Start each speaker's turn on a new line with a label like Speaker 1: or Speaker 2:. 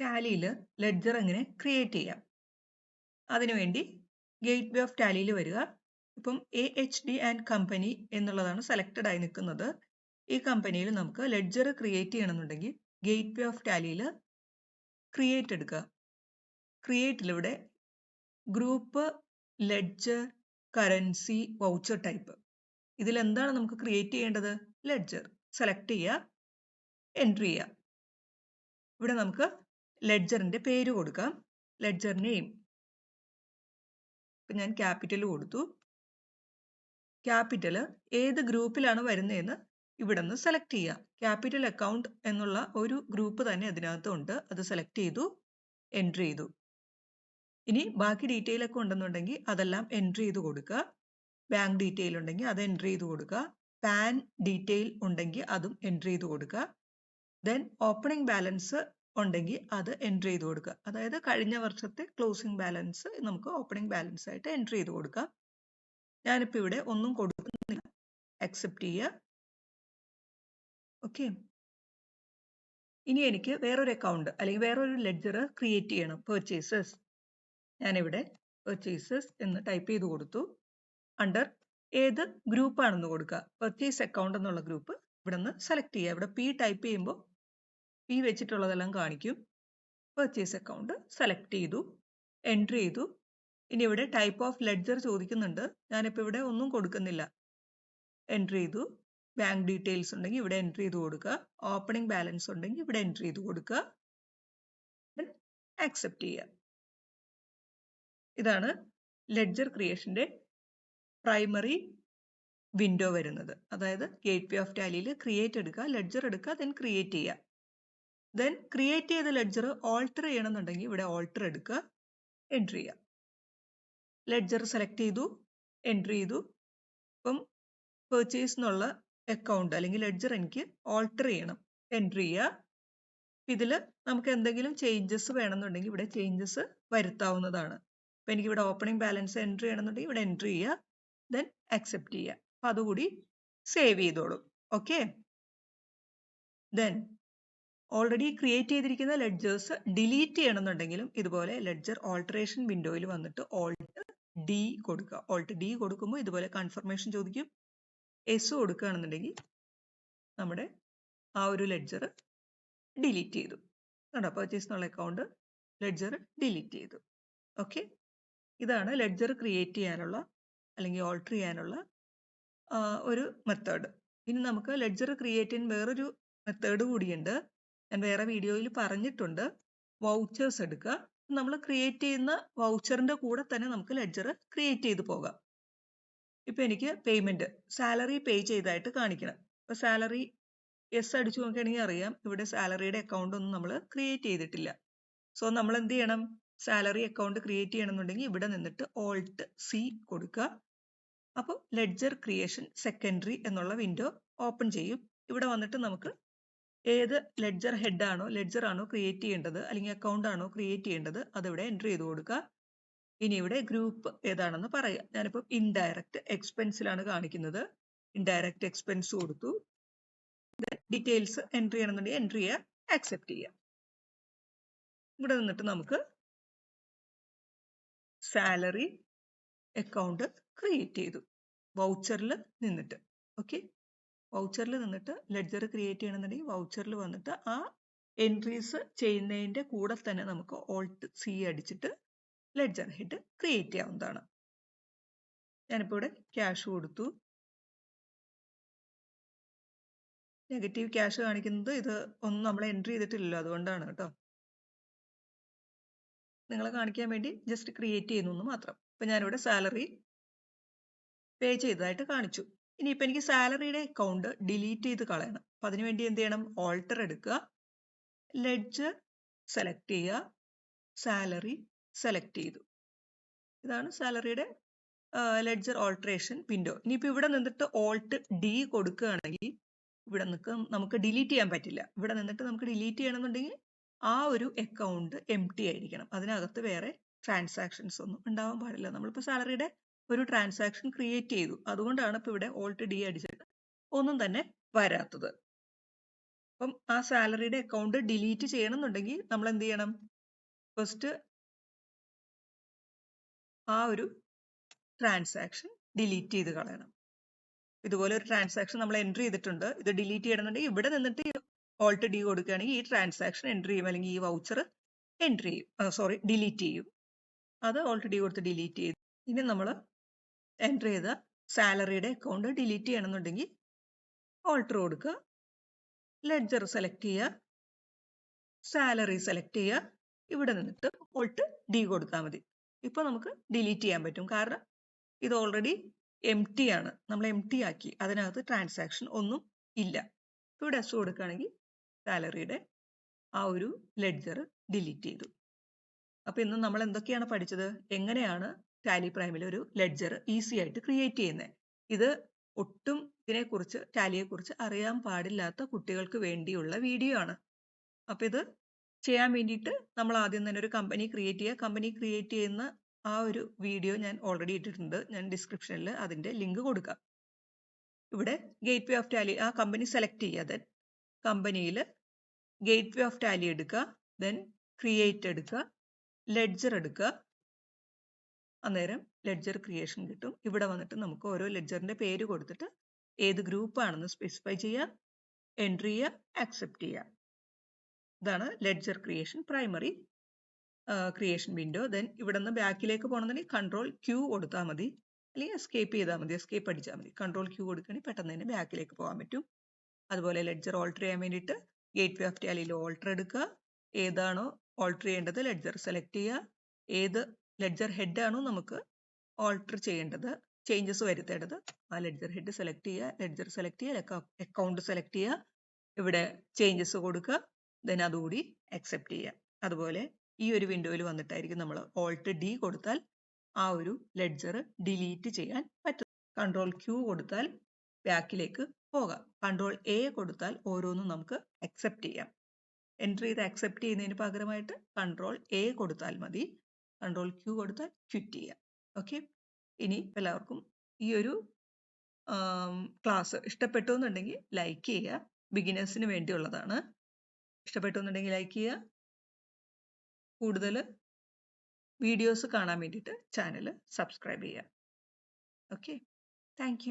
Speaker 1: ടാലിയിൽ ledger എങ്ങനെ create ചെയ്യാം. അതിനുവേണ്ടി ഗേറ്റ് വേ ഓഫ് ടാലിയിൽ വരിക. ഇപ്പം A H D and company എന്നുള്ളതാണ് സെലക്റ്റഡ് ആയി നിൽക്കുന്നത്. ഈ കമ്പനിയിൽ നമുക്ക് ലെഡ്ജർ ക്രിയേറ്റ് ചെയ്യണമെന്നുണ്ടെങ്കിൽ ഗേറ്റ് വേ ഓഫ് ടാലിയിൽ ക്രിയേറ്റ് എടുക്കുക ക്രിയേറ്റിലിവിടെ group ledger currency voucher type ഇതിൽ എന്താണ് നമുക്ക് ക്രിയേറ്റ് ചെയ്യേണ്ടത്? ലെഡ്ജർ സെലക്ട് ചെയ്യുക. എൻട്രി ചെയ്യുക. ഇവിടെ നമുക്ക് ലെഡ്ജറിന്റെ പേര് കൊടുക്കാം. ലെഡ്ജർ നെയിം ഇപ്പം ഞാൻ ക്യാപിറ്റൽ കൊടുത്തു. ക്യാപിറ്റൽ ഏത് ഗ്രൂപ്പിലാണ് വരുന്നതെന്ന് ഇവിടെ നിന്ന് സെലക്ട് ചെയ്യാം. ക്യാപിറ്റൽ അക്കൗണ്ട് എന്നുള്ള ഒരു ഗ്രൂപ്പ് തന്നെ അതിനകത്തുണ്ട്. അത് സെലക്ട് ചെയ്തു എൻട്രി ചെയ്തു. ഇനി ബാക്കി ഡീറ്റെയിൽ ഒക്കെ ഉണ്ടെന്നുണ്ടെങ്കിൽ അതെല്ലാം എൻട്രി ചെയ്ത് കൊടുക്കുക ബാങ്ക് ഡീറ്റെയിൽ ഉണ്ടെങ്കിൽ അത് എൻട്രി ചെയ്ത് കൊടുക്കുക പാൻ ഡീറ്റെയിൽ ഉണ്ടെങ്കിൽ അതും എൻട്രി ചെയ്ത് കൊടുക്കുക ദെൻ ഓപ്പണിംഗ് ബാലൻസ് ഉണ്ടെങ്കിൽ അത് എൻട്രി ചെയ്ത് കൊടുക്കുക അതായത് കഴിഞ്ഞ വർഷത്തെ ക്ലോസിംഗ് ബാലൻസ് നമുക്ക് ഓപ്പണിംഗ് ബാലൻസ് ആയിട്ട് എൻട്രി ചെയ്ത് കൊടുക്കാം. ഞാനിപ്പോൾ ഇവിടെ ഒന്നും കൊടുക്കുന്നില്ല. അക്സെപ്റ്റ് ചെയ്യുക ഓക്കെ ഇനി എനിക്ക് വേറൊരു അക്കൗണ്ട് അല്ലെങ്കിൽ വേറൊരു ലെഡ്ജർ ക്രിയേറ്റ് ചെയ്യണം. പെർച്ചേസസ് ഞാനിവിടെ പെർച്ചേസസ് എന്ന് ടൈപ്പ് ചെയ്ത് കൊടുത്തു. അണ്ടർ ഏത് ഗ്രൂപ്പാണെന്ന് കൊടുക്കുക പെർച്ചേസ് അക്കൗണ്ട് എന്നുള്ള ഗ്രൂപ്പ് ഇവിടെ നിന്ന് സെലക്ട് ചെയ്യുക ഇവിടെ പി ടൈപ്പ് ചെയ്യുമ്പോൾ പി വെച്ചിട്ടുള്ളതെല്ലാം കാണിക്കും. പെർച്ചേസ് അക്കൗണ്ട് സെലക്ട് ചെയ്തു. എൻട്രി ചെയ്തു. ഇനി ഇവിടെ ടൈപ്പ് ഓഫ് ലെഡ്ജർ ചോദിക്കുന്നുണ്ട്. ഞാനിപ്പോൾ ഇവിടെ ഒന്നും കൊടുക്കുന്നില്ല. എൻട്രി ചെയ്തു. ബാങ്ക് ഡീറ്റെയിൽസ് ഉണ്ടെങ്കിൽ ഇവിടെ എൻട്രി ചെയ്ത് കൊടുക്കുക. ഓപ്പണിംഗ് ബാലൻസ് ഉണ്ടെങ്കിൽ ഇവിടെ എൻട്രി ചെയ്ത് കൊടുക്കുക. ആക്സെപ്റ്റ് ചെയ്യുക. ഇതാണ് ലെഡ്ജർ ക്രിയേഷന്റെ പ്രൈമറി വിൻഡോ വരുന്നത്. അതായത് ഗേറ്റ് വേ ഓഫ് ടാലിയിൽ ക്രിയേറ്റ് എടുക്കുക ലെഡ്ജർ എടുക്കുക ദെൻ ക്രിയേറ്റ് ചെയ്യുക. ദെൻ ക്രിയേറ്റ് ചെയ്ത ലെഡ്ജർ ഓൾട്ടർ ചെയ്യണമെന്നുണ്ടെങ്കിൽ ഇവിടെ ഓൾട്ടർ എടുക്കുക എൻട്രി ചെയ്യുക. ലെഡ്ജർ സെലക്ട് ചെയ്തു എൻട്രി ചെയ്തു. ഇപ്പം പെർച്ചേസ് എന്നുള്ള അക്കൗണ്ട് അല്ലെങ്കിൽ ലെഡ്ജർ എനിക്ക് ഓൾട്ടർ ചെയ്യണം എൻട്രി ചെയ്യുക. ഇതിൽ നമുക്ക് എന്തെങ്കിലും ചേഞ്ചസ് വേണമെന്നുണ്ടെങ്കിൽ ഇവിടെ ചേഞ്ചസ് വരുത്താവുന്നതാണ്. അപ്പം എനിക്ക് ഇവിടെ ഓപ്പണിംഗ് ബാലൻസ് എൻട്രി ചെയ്യണമെന്നുണ്ടെങ്കിൽ ഇവിടെ എൻട്രി ചെയ്യുക ദെൻ അക്സെപ്റ്റ് ചെയ്യുക. അപ്പം അതുകൂടി സേവ് ചെയ്തോളും. ഓക്കെ ദെൻ ഓൾറെഡി ക്രിയേറ്റ് ചെയ്തിരിക്കുന്ന ലെഡ്ജേഴ്സ് ഡിലീറ്റ് ചെയ്യണമെന്നുണ്ടെങ്കിലും ഇതുപോലെ ലെഡ്ജർ ഓൾട്ടറേഷൻ വിൻഡോയിൽ വന്നിട്ട് ഓൾട്ട് ഡി കൊടുക്കുക. ഓൾട്ട് ഡി കൊടുക്കുമ്പോൾ ഇതുപോലെ കൺഫർമേഷൻ ചോദിക്കും. എസ് കൊടുക്കുകയാണെന്നുണ്ടെങ്കിൽ നമ്മുടെ ആ ഒരു ലെഡ്ജർ ഡിലീറ്റ് ചെയ്തു. കണ്ടോ? പർച്ചേസ് എന്നുള്ള അക്കൗണ്ട് ലെഡ്ജർ ഡിലീറ്റ് ചെയ്തു. ഓക്കെ ഇതാണ് ലെഡ്ജർ ക്രിയേറ്റ് ചെയ്യാനുള്ള അല്ലെങ്കിൽ ഓൾട്ടർ ചെയ്യാനുള്ള ഒരു മെത്തേഡ് ഇനി നമുക്ക് ലെഡ്ജർ ക്രിയേറ്റ് ചെയ്യാൻ വേറൊരു മെത്തേഡ് കൂടിയുണ്ട്. ഞാൻ വേറെ വീഡിയോയിൽ പറഞ്ഞിട്ടുണ്ട്. വൗച്ചേഴ്സ് എടുക്കുക. നമ്മൾ ക്രിയേറ്റ് ചെയ്യുന്ന വൗച്ചറിന്റെ കൂടെ തന്നെ നമുക്ക് ലെഡ്ജർ ക്രിയേറ്റ് ചെയ്ത് പോകാം. ഇപ്പൊ എനിക്ക് പേയ്മെന്റ് സാലറി പേ ചെയ്തായിട്ട് കാണിക്കണം. ഇപ്പൊ സാലറി എസ് അടിച്ചു നോക്കുകയാണെങ്കിൽ അറിയാം. ഇവിടെ സാലറിയുടെ അക്കൗണ്ട് ഒന്നും നമ്മൾ ക്രിയേറ്റ് ചെയ്തിട്ടില്ല. സോ നമ്മൾ എന്ത് ചെയ്യണം? സാലറി അക്കൗണ്ട് ക്രിയേറ്റ് ചെയ്യണമെന്നുണ്ടെങ്കിൽ ഇവിടെ നിന്നിട്ട് ഓൾട്ട് സി കൊടുക്കുക. അപ്പോൾ ലെഡ്ജർ ക്രിയേഷൻ സെക്കൻഡറി എന്നുള്ള വിൻഡോ ഓപ്പൺ ചെയ്യും. ഇവിടെ വന്നിട്ട് നമുക്ക് ഏത് ലെഡ്ജർ ഹെഡ് ആണോ ലെഡ്ജർ ആണോ ക്രിയേറ്റ് ചെയ്യേണ്ടത് അല്ലെങ്കിൽ അക്കൗണ്ട് ആണോ ക്രിയേറ്റ് ചെയ്യേണ്ടത് അതിവിടെ എൻട്രി ചെയ്ത് കൊടുക്കുക ഇനി ഇവിടെ ഗ്രൂപ്പ് ഏതാണെന്ന് പറയുക ഞാനിപ്പോൾ ഇൻഡയറക്റ്റ് എക്സ്പെൻസിലാണ് കാണിക്കുന്നത്. ഇൻഡയറക്റ്റ് എക്സ്പെൻസ് കൊടുത്തു. ഡീറ്റെയിൽസ് എൻട്രി ചെയ്യണമെന്നുണ്ടെങ്കിൽ എൻട്രി ചെയ്യുക ആക്സെപ്റ്റ് ചെയ്യുക ഇവിടെ നിന്നിട്ട് നമുക്ക് സാലറി അക്കൗണ്ട് ക്രിയേറ്റ് ചെയ്തു. വൗച്ചറിൽ നിന്നിട്ട്. ഓക്കെ വൗച്ചറിൽ നിന്നിട്ട് ലെഡ്ജർ ക്രിയേറ്റ് ചെയ്യണമെന്നുണ്ടെങ്കിൽ വൗച്ചറിൽ വന്നിട്ട് ആ എൻട്രീസ് ചെയ്യുന്നതിന്റെ കൂടെ തന്നെ നമുക്ക് ഓൾട്ട് സി അടിച്ചിട്ട് ലെഡ്ജർ ഹെഡ് ക്രിയേറ്റ് ചെയ്യാവുന്നതാണ്. ഞാനിപ്പോൾ ഇവിടെ ക്യാഷ് കൊടുത്തു. നെഗറ്റീവ് ക്യാഷ് കാണിക്കുന്നത് ഇത് ഒന്നും നമ്മൾ എൻട്രി ചെയ്തിട്ടില്ലല്ലോ അതുകൊണ്ടാണ് കേട്ടോ. നിങ്ങളെ കാണിക്കാൻ വേണ്ടി ജസ്റ്റ് ക്രിയേറ്റ് ചെയ്യുന്നു മാത്രം. ഇപ്പം ഞാനിവിടെ സാലറി പേ ചെയ്തതായിട്ട് കാണിച്ചു. ഇനിയിപ്പോൾ എനിക്ക് സാലറിയുടെ അക്കൗണ്ട് ഡിലീറ്റ് ചെയ്ത് കളയണം. അപ്പം അതിനു വേണ്ടി എന്ത് ചെയ്യണം? ഓൾട്ടർ എടുക്കുക. ലെഡ്ജർ സെലക്ട് ചെയ്യുക. സാലറി സെലക്ട് ചെയ്തു. ഇതാണ് സാലറിയുടെ ലെഡ്ജർ ഓൾട്ടറേഷൻ വിൻഡോ ഇനിയിപ്പോൾ ഇവിടെ നിന്നിട്ട് ഓൾട്ട് ഡി കൊടുക്കുകയാണെങ്കിൽ ഇവിടെ നിൽക്ക് നമുക്ക് ഡിലീറ്റ് ചെയ്യാൻ പറ്റില്ല. ഇവിടെ നിന്നിട്ട് നമുക്ക് ഡിലീറ്റ് ചെയ്യണമെന്നുണ്ടെങ്കിൽ ആ ഒരു അക്കൗണ്ട് എം ആയിരിക്കണം. അതിനകത്ത് വേറെ ട്രാൻസാക്ഷൻസ് ഒന്നും ഉണ്ടാവാൻ പാടില്ല. നമ്മളിപ്പോൾ സാലറിയുടെ ഒരു ട്രാൻസാക്ഷൻ ക്രിയേറ്റ് ചെയ്തു. അതുകൊണ്ടാണ് ഇപ്പോൾ ഇവിടെ ഓൾട്ട് ഡി അടിച്ചിട്ട് ഒന്നും തന്നെ വരാത്തത്. അപ്പം ആ സാലറിയുടെ അക്കൗണ്ട് ഡിലീറ്റ് ചെയ്യണം എന്നുണ്ടെങ്കിൽ നമ്മൾ എന്ത് ചെയ്യണം? ഫസ്റ്റ് ആ ഒരു ട്രാൻസാക്ഷൻ ഡിലീറ്റ് ചെയ്ത് കളയണം. ഇതുപോലെ ഒരു ട്രാൻസാക്ഷൻ നമ്മൾ എൻട്രി ചെയ്തിട്ടുണ്ട്. ഇത് ഡിലീറ്റ് ചെയ്യണമെന്നുണ്ടെങ്കിൽ ഇവിടെ നിന്നിട്ട് ഓൾട്ട് ഡി കൊടുക്കുകയാണെങ്കിൽ ഈ ട്രാൻസാക്ഷൻ എൻട്രി ചെയ്യും. അല്ലെങ്കിൽ ഈ വൗച്ചർ എൻട്രി ചെയ്യും. സോറി ഡിലീറ്റ് ചെയ്യും. അത് ഓൾട്ട് ഡി കൊടുത്ത് ഡിലീറ്റ് ചെയ്തു. ഇനി നമ്മൾ എൻട്രി ചെയ്ത സാലറിയുടെ അക്കൗണ്ട് ഡിലീറ്റ് ചെയ്യണമെന്നുണ്ടെങ്കിൽ ഓൾട്ടർ കൊടുക്കുക. ലെഡ്ജർ സെലക്ട് ചെയ്യുക. സാലറി സെലക്ട് ചെയ്യുക. ഇവിടെ നിന്നിട്ട് ഓൾട്ട് ഡി കൊടുത്താൽ മതി. ഇപ്പോൾ നമുക്ക് ഡിലീറ്റ് ചെയ്യാൻ പറ്റും. കാരണം ഇത് ഓൾറെഡി എം ടി ആണ്. നമ്മൾ എം ടി ആക്കി. അതിനകത്ത് ട്രാൻസാക്ഷൻ ഒന്നും ഇല്ല. ഇവിടെ എസ് കൊടുക്കുകയാണെങ്കിൽ സാലറിയുടെ ആ ഒരു ലെഡ്ജർ ഡിലീറ്റ് ചെയ്തു. അപ്പോൾ ഇന്ന് നമ്മൾ എന്തൊക്കെയാണ് പഠിച്ചത്? എങ്ങനെയാണ് ടാലി പ്രൈമിൽ ഒരു ലെഡ്ജർ ഈസി ആയിട്ട് ക്രിയേറ്റ് ചെയ്യുന്നത് ഇത് ഒട്ടും ഇതിനെക്കുറിച്ച് ടാലിയെക്കുറിച്ച് അറിയാൻ പാടില്ലാത്ത കുട്ടികൾക്ക് വേണ്ടിയുള്ള വീഡിയോ ആണ്. അപ്പൊ ഇത് ചെയ്യാൻ വേണ്ടിയിട്ട് നമ്മൾ ആദ്യം തന്നെ ഒരു കമ്പനി ക്രിയേറ്റ് ചെയ്യുക. കമ്പനി ക്രിയേറ്റ് ചെയ്യുന്ന ആ ഒരു വീഡിയോ ഞാൻ ഓൾറെഡി ഇട്ടിട്ടുണ്ട്. ഞാൻ ഡിസ്ക്രിപ്ഷനിൽ അതിന്റെ ലിങ്ക് കൊടുക്കാം. ഇവിടെ ഗേറ്റ് വേ ഓഫ് ടാലി ആ കമ്പനി സെലക്ട് ചെയ്യുക ദെൻ കമ്പനിയിൽ ഗേറ്റ് വേ ഓഫ് ടാലി എടുക്കുക. ദെൻ ക്രിയേറ്റ് എടുക്കുക. ലെഡ്ജർ എടുക്കുക. അന്നേരം ലെഡ്ജർ ക്രിയേഷൻ കിട്ടും. ഇവിടെ വന്നിട്ട് നമുക്ക് ഓരോ ലെഡ്ജറിന്റെ പേര് കൊടുത്തിട്ട് ഏത് ഗ്രൂപ്പ് ആണെന്ന് സ്പെസിഫൈ ചെയ്യുക എൻട്രി ചെയ്യുക ആക്സെപ്റ്റ് ചെയ്യുക. ഇതാണ് ledger creation primary creation window then ഇവിടെ നിന്ന് ബാക്കിലേക്ക് പോകണമെന്നുണ്ടെങ്കിൽ കൺട്രോൾ ക്യൂ കൊടുത്താൽ മതി. അല്ലെങ്കിൽ എസ്കേപ്പ് ചെയ്താൽ മതി. എസ്കേപ്പ് അടിച്ചാൽ മതി. കൺട്രോൾ ക്യൂ കൊടുക്കുകയാണെങ്കിൽ പെട്ടെന്ന് തന്നെ ബാക്കിലേക്ക് പോകാൻ പറ്റും. അതുപോലെ ലെഡ്ജർ ഓൾട്ടർ ചെയ്യാൻ വേണ്ടിയിട്ട് ഗേറ്റ് വേ ഓഫ് ടാലിയിൽ ഓൾട്ടർ എടുക്കുക. ഏതാണോ ഓൾട്ടർ ചെയ്യേണ്ടത് ലെഡ്ജർ സെലക്ട് ചെയ്യുക. ഏത് ലെഡ്ജർ ഹെഡ് ആണോ നമുക്ക് ഓൾട്ടർ ചെയ്യേണ്ടത് ചേഞ്ചസ് വരുത്തേണ്ടത്. ആ ലെഡ്ജർ ഹെഡ് സെലക്ട് ചെയ്യുക ലെഡ്ജർ സെലക്ട് ചെയ്യുക അക്കൗണ്ട് സെലക്ട് ചെയ്യുക ഇവിടെ ചേഞ്ചസ് കൊടുക്കുക ദെൻ അതുകൂടി അക്സെപ്റ്റ് ചെയ്യുക. അതുപോലെ ഈ ഒരു വിൻഡോയിൽ വന്നിട്ടായിരിക്കും നമ്മൾ ഓൾട്ട് ഡി കൊടുത്താൽ ആ ഒരു ലെഡ്ജർ ഡിലീറ്റ് ചെയ്യാൻ പറ്റും. കൺട്രോൾ ക്യൂ കൊടുത്താൽ ബാക്കിലേക്ക് പോകാം. കൺട്രോൾ എ കൊടുത്താൽ ഓരോന്നും നമുക്ക് അക്സെപ്റ്റ് ചെയ്യാം. എൻട്രി ചെയ്ത് അക്സെപ്റ്റ് ചെയ്യുന്നതിന് പകരമായിട്ട് കൺട്രോൾ എ കൊടുത്താൽ മതി. കൺട്രോൾ ക്യൂ കൊടുത്താൽ ക്വിറ്റ് ചെയ്യാം. ഓക്കെ? ഇനി എല്ലാവർക്കും ഈ ഒരു ക്ലാസ് ഇഷ്ടപ്പെട്ടു എന്നുണ്ടെങ്കിൽ ലൈക്ക് ചെയ്യുക. ബിഗിനേഴ്സിന് വേണ്ടിയുള്ളതാണ്. ഇഷ്ടപ്പെട്ടു എന്നുണ്ടെങ്കിൽ ലൈക്ക് ചെയ്യുക. കൂടുതൽ വീഡിയോസ് കാണാൻ വേണ്ടിയിട്ട് ചാനൽ സബ്സ്ക്രൈബ് ചെയ്യുക. ഓക്കെ? താങ്ക്